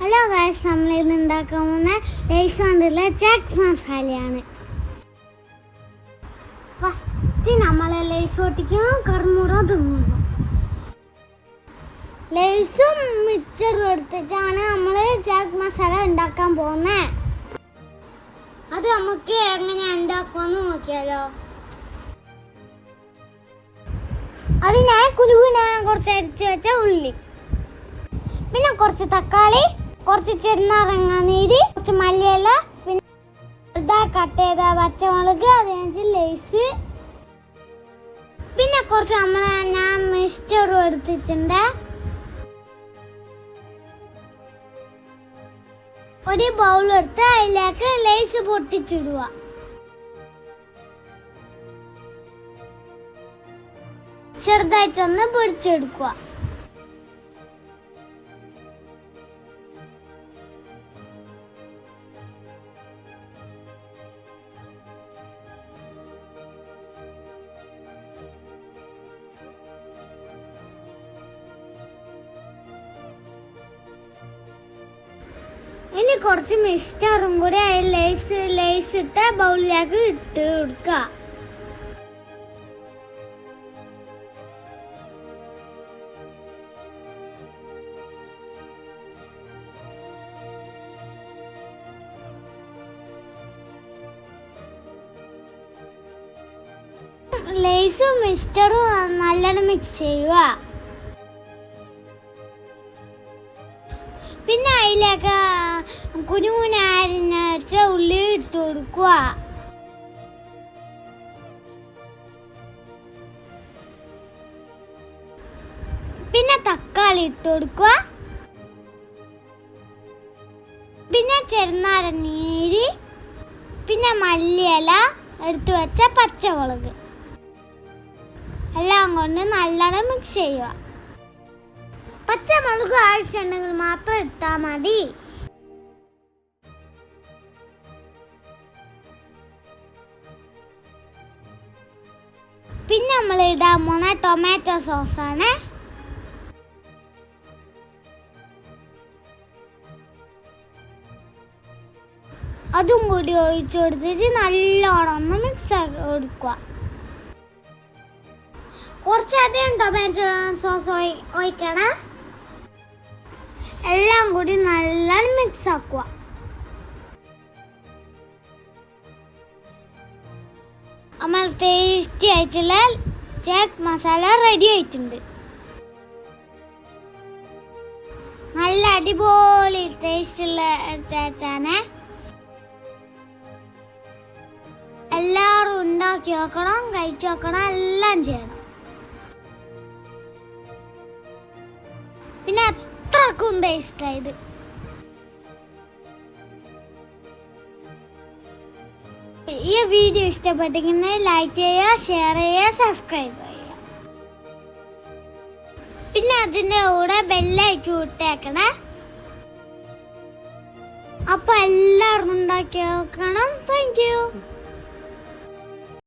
Hello guys നമ്മൾ ഇന്ന് ഉണ്ടാക്കാൻ പോകുന്ന ലേസ് കൊണ്ടുള്ള ചാക്ക് മസാലയാണ്. ഫസ്റ്റ് നമ്മൾ ലേസ് പൊട്ടിക്കുന്നു കറുമുറ തിന്നുന്നു. ലേസും മിച്ചറും എടുത്തിട്ടാണ് നമ്മൾ ചാക്ക് മസാല ഉണ്ടാക്കാൻ പോകുന്നത് അത് നമുക്ക് എങ്ങനെ ഉണ്ടാക്കുമെന്ന് നോക്കിയാലോ. അത് ഞാൻ കുലുവിനാ കുറച്ച് അരിച്ചു വെച്ച ഉള്ളി. പിന്നെ കുറച്ച് തക്കാളി കുറച്ച് ചെറുനാരങ്ങ നീര് കുറച്ച് മല്ലിയില പിന്നെ കട്ട് ചെയ്ത പച്ചമുളക് അതിനനുസരിച്ച് ലേസ്. പിന്നെ കുറച്ച് നമ്മൾ ഞാൻ മിസ്റ്ററും എടുത്തിട്ടുണ്ട്. ഒരു ബൗൾ എടുത്ത് അതിലേക്ക് ലേസ് പൊട്ടിച്ചിടുക. ചെറുതായിട്ടൊന്ന് പൊടിച്ചെടുക്കുക. ഇനി കുറച്ച് മിസ്റ്ററും കൂടി ലേസ് ലേസ് ഇട്ട ബൗളിലേക്ക് ഇട്ട് കൊടുക്കുക ലേസും മിസ്റ്ററും നല്ലോണം മിക്സ് ചെയ്യുക. പിന്നെ അതിലേക്ക് കുനുകുനാരിഞ്ഞ ഉള്ളി ഇട്ട് കൊടുക്കുക പിന്നെ തക്കാളി ഇട്ട് കൊടുക്കുക പിന്നെ നീര്. പിന്നെ മല്ലിയില എടുത്തു വെച്ച പച്ചമുളക്. എല്ലാം കൊണ്ട് നല്ലോണം മിക്സ് ചെയ്യുക പച്ചമുളക് ആവശ്യമുണ്ടെങ്കിൽ മാത്രം ഇട്ടാൽ മതി. പിന്നെ നമ്മൾ ഇടാൻ പോണ ടൊമാറ്റോ സോസാണ് അതും കൂടി ഒഴിച്ചു കൊടുത്തിട്ട് നല്ലോണം ഒന്ന് മിക്സ് ആക്കി കൊടുക്കുക. കുറച്ചധികം ടൊമാറ്റോ സോസ് ഒഴിക്കണം. എല്ലാം കൂടി നല്ല മിക്സ് ആക്കുക നമ്മൾ ടേസ്റ്റി ആയിട്ടുള്ള ചേക്ക് മസാല റെഡി ആയിട്ടുണ്ട്. നല്ല അടിപൊളി ടേസ്റ്റുള്ള ചേച്ചാനെ എല്ലാവരും ഉണ്ടാക്കി നോക്കണം കഴിച്ചു നോക്കണം എല്ലാം ചെയ്യണം. പിന്നെ അത്രക്കും ഇഷ്ടമായത് ഈ വീഡിയോ ഇഷ്ടപ്പെട്ടെങ്കിൽ ലൈക്ക് ചെയ്യുക ഷെയർ ചെയ്യുക സബ്സ്ക്രൈബ് ചെയ്യുക. പിന്നെ അതിന്റെ കൂടെ ബെല്ലൈക്ക് വിട്ടേക്കണേ അപ്പോൾ എല്ലാവരും ഉണ്ടാക്കി നോക്കണം. Thank you